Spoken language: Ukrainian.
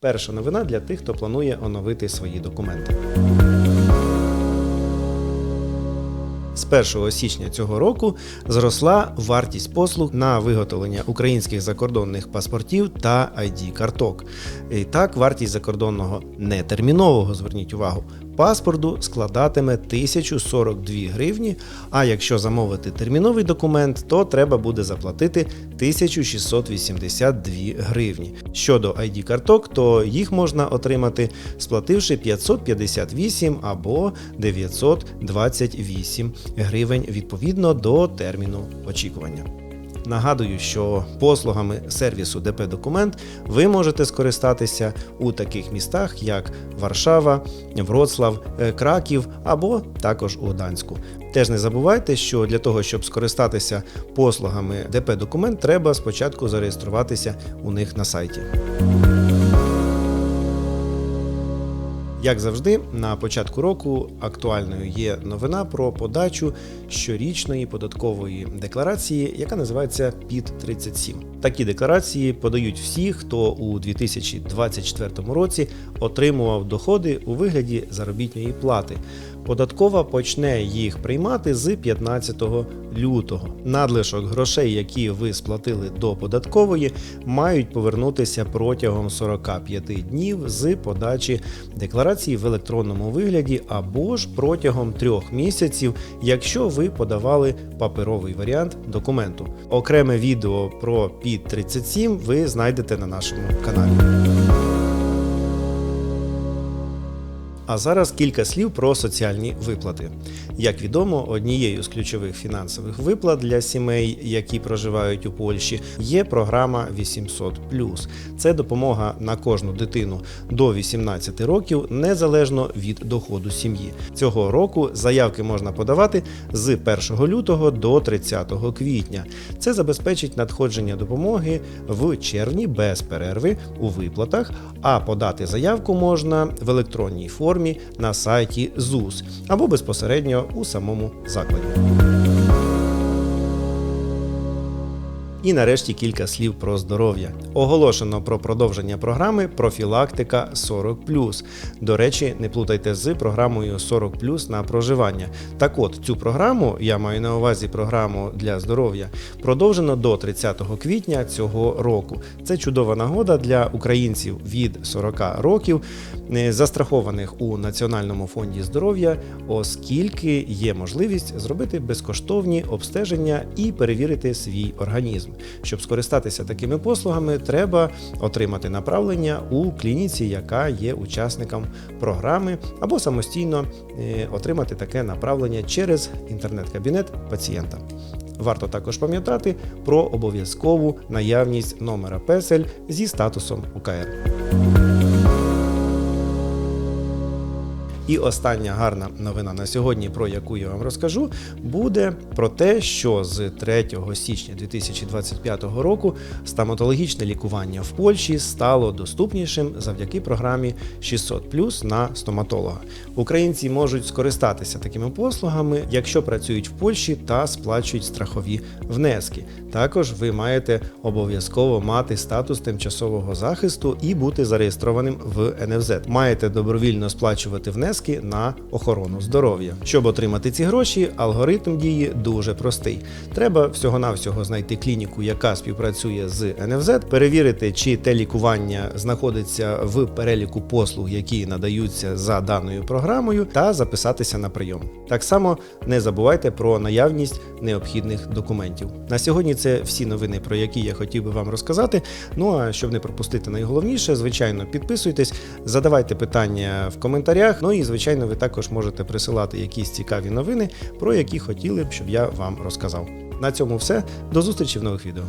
Перша новина для тих, хто планує оновити свої документи. З 1 січня цього року зросла вартість послуг на виготовлення українських закордонних паспортів та id карток. І так, вартість закордонного нетермінового, зверніть увагу, паспорту складатиме 1042 гривні. А якщо замовити терміновий документ, то треба буде заплатити 1682 гривні. Щодо id карток, то їх можна отримати, сплативши 558 або 928 гривень відповідно до терміну очікування. Нагадую, що послугами сервісу ДП Документ ви можете скористатися у таких містах, як Варшава, Вроцлав, е, Краків або також у Гданську. Теж не забувайте, що для того, щоб скористатися послугами ДП Документ, треба спочатку зареєструватися у них на сайті. Як завжди, на початку року актуальною є новина про подачу щорічної податкової декларації, яка називається ПІД 37. Такі декларації подають всі, хто у 2024 році отримував доходи у вигляді заробітної плати. Податкова почне їх приймати з 15 лютого. Надлишок грошей, які ви сплатили до податкової, мають повернутися протягом 45 днів з подачі декларації в електронному вигляді або ж протягом трьох місяців, якщо ви подавали паперовий варіант документу. Окреме відео про ПІД 37 ви знайдете на нашому каналі. А зараз кілька слів про соціальні виплати. Як відомо, однією з ключових фінансових виплат для сімей, які проживають у Польщі, є програма 800 Це допомога на кожну дитину до 18 років незалежно від доходу сім'ї. Цього року заявки можна подавати з 1 лютого до 30 квітня. Це забезпечить надходження допомоги в червні без перерви у виплатах, а подати заявку можна в електронній формі на сайті ЗУС або безпосередньо у самому закладі. І нарешті кілька слів про здоров'я. Оголошено про продовження програми Профілактика 40 До речі, не плутайте з програмою 40 на проживання. Так от, цю програму, я маю на увазі програму для здоров'я, продовжено до 30 квітня цього року. Це чудова нагода для українців від 40 років, е, застрахованих у Національному фонді здоров'я, оскільки є можливість зробити безкоштовні обстеження і перевірити свій організм. Щоб скористатися такими послугами, треба отримати направлення у клініці, яка є учасником програми, або самостійно е, отримати таке направлення через інтернет-кабінет пацієнта. Варто також пам'ятати про обов'язкову наявність номера песель зі статусом УКР. І остання гарна новина на сьогодні, про яку я вам розкажу, буде про те, що з 3 січня 2025 року стоматологічне лікування в Польщі стало доступнішим завдяки програмі 600 на стоматолога. Українці можуть скористатися такими послугами, якщо працюють в Польщі та сплачують страхові внески. Також ви маєте обов'язково мати статус тимчасового захисту і бути зареєстрованим в НФЗ. Маєте добровільно сплачувати внески на охорону здоров'я. Щоб отримати ці гроші, алгоритм дії дуже простий. Треба всього-навсього знайти клініку, яка співпрацює з НФЗ, перевірити, чи те лікування знаходиться в переліку послуг, які надаються за даною програмою, та записатися на прийом. Так само не забувайте про наявність необхідних документів. На сьогодні це всі новини, про які я хотів би вам розказати. Ну а щоб не пропустити найголовніше, звичайно, підписуйтесь, задавайте питання в коментарях. Ну і звичайно, ви також можете присилати якісь цікаві новини, про які хотіли б, щоб я вам розказав. На цьому все. До зустрічі в нових відео.